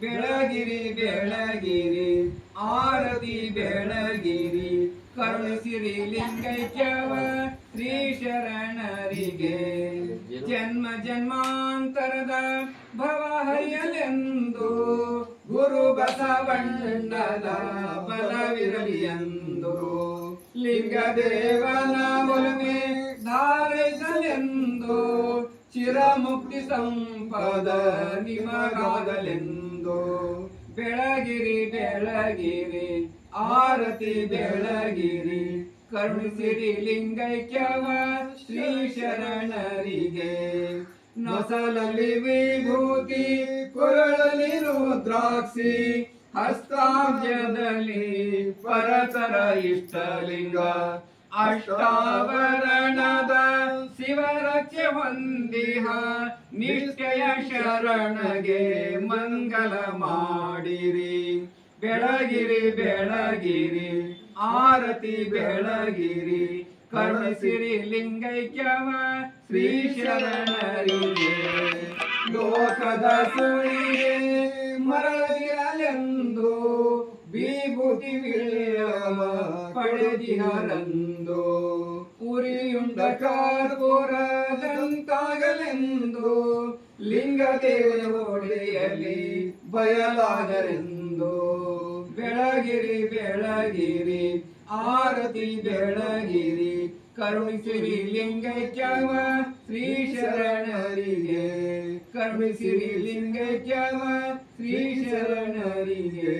ಬೆಳಗಿರಿ ಬೆಳಗಿರಿ. ಆರತಿ, ಬೆಳಗಿರಿ. ಕರುಣಿಸಿರಿ ಲಿಂಗೈಕ್ಯವ ಶ್ರೀ ಶರಣರಿಗೆ ಜನ್ಮ ಜನ್ಮಾಂತರದ ಭವ ಹರಿಯಲೆಂದು ಗುರು ಬಸವಣ್ಣನ ಬಲವಿರಲಿ ಎಂದು. ಲಿಂಗದೇವನ ಮುಲುಮೆ ಧಾರೈಸಲೆಂದು ಚಿರಮುಕ್ತಿ ಸಂಪದ ನಿಮಗಾಗಲೆಂದು? ಬೆಳಗಿರಿ ಬೆಳಗಿರಿ, ಆರತಿ, ಬೆಳಗಿರಿ ಕರುಣಿಸಿರಿ ಲಿಂಗೈಕ್ಯವ ಶ್ರೀ ಶರಣರಿಗೆ. ನೊಸಲಲ್ಲಿ ವಿಭೂತಿ, ಕೊರಳಲ್ಲಿ ರುದ್ರಾಕ್ಷಿ, ಹಸ್ತಾಬ್ಜದಲ್ಲಿ ಪರತರ ಇಷ್ಟಲಿಂಗ. ಶಿವರಕ್ಷೆ ಹೊಂದಿಹ ನಿಶ್ಚಯ ಶರಣಗೆ ಮಂಗಲ ಮಾಡಿರಿ. ಬೆಳಗಿರಿ ಬೆಳಗಿರಿ, ಆರತಿ, ಬೆಳಗಿರಿ. ಕರುಣಿಸಿರಿ ಲಿಂಗೈಕ್ಯವ ಶ್ರೀ ಶರಣರಿಗೆ. ಲೋಕದ ಸುಳಿಗೆ ಮರಳಿರಲೆಂದು ವಿಭೂತಿ ಪಡೆದಿಹರಂದು ಉರಿಯುಂಡ ಕಾರ್ಪೂರದಂತಾಗಲೆಂದು ಲಿಂಗದೇವನ ಒಡೆಯಲಿ ಬಯಲಾಗರೆಂದು ಬೆಳಗಿರಿ ಬೆಳಗಿರಿ, ಆರತಿ, ಬೆಳಗಿರಿ, ಕರುಣಿಸಿರಿ ಲಿಂಗೈಕ್ಯವ ಶ್ರೀ ಶರಣರಿಗೆ ಕರುಣಿಸಿರಿ ಲಿಂಗೈಕ್ಯವ ಶ್ರೀ ಶರಣರಿಗೆ